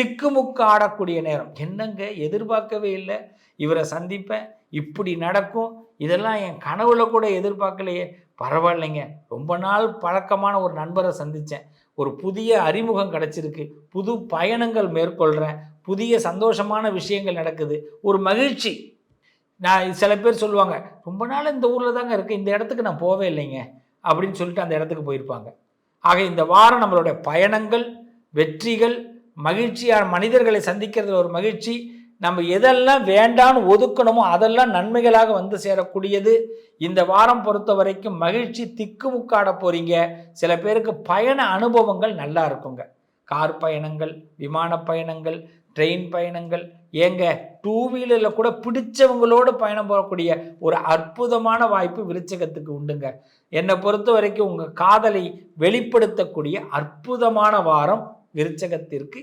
திக்குமுக்கு ஆடக்கூடிய நேரம். என்னங்க? எதிர்பார்க்கவே இல்லை. இவரை சந்திப்பேன். இப்படி நடக்கும். இதெல்லாம் என் கனவுல கூட எதிர்பார்க்கலையே. பரவாயில்லைங்க. ரொம்ப நாள் பழக்கமான ஒரு நண்பரை சந்தித்தேன் ஒரு புதிய அறிமுகம் கிடச்சிருக்கு. புது பயணங்கள் மேற்கொள்கிறேன் புதிய சந்தோஷமான விஷயங்கள் நடக்குது. ஒரு மகிழ்ச்சி. நான் சில பேர் சொல்லுவாங்க ரொம்ப நாள் இந்த ஊரில் தாங்க இருக்குது இந்த இடத்துக்கு நான் போவே இல்லைங்க. அப்படின்னு சொல்லிட்டு அந்த இடத்துக்கு போயிருப்பாங்க. ஆக இந்த வாரம் நம்மளுடைய பயணங்கள் வெற்றிகள் மகிழ்ச்சியான மனிதர்களை சந்திக்கிறதுல ஒரு மகிழ்ச்சி. நம்ம எதெல்லாம் வேண்டான்னு ஒதுக்கணுமோ அதெல்லாம் நன்மைகளாக வந்து சேரக்கூடியது. இந்த வாரம் பொறுத்த வரைக்கும் மகிழ்ச்சி திக்குமுக்காட போறீங்க. சில பேருக்கு பயண அனுபவங்கள் நல்லா இருக்குங்க. கார் பயணங்கள் விமான பயணங்கள் ட்ரெயின் பயணங்கள். ஏங்க டூ வீலரில் கூட பிடிச்சவங்களோடு பயணம் போகக்கூடிய ஒரு அற்புதமான வாய்ப்பு விருச்சகத்துக்கு உண்டுங்க. என்னை பொறுத்த வரைக்கும் உங்கள் காதலை வெளிப்படுத்தக்கூடிய அற்புதமான வாரம் விருச்சகத்திற்கு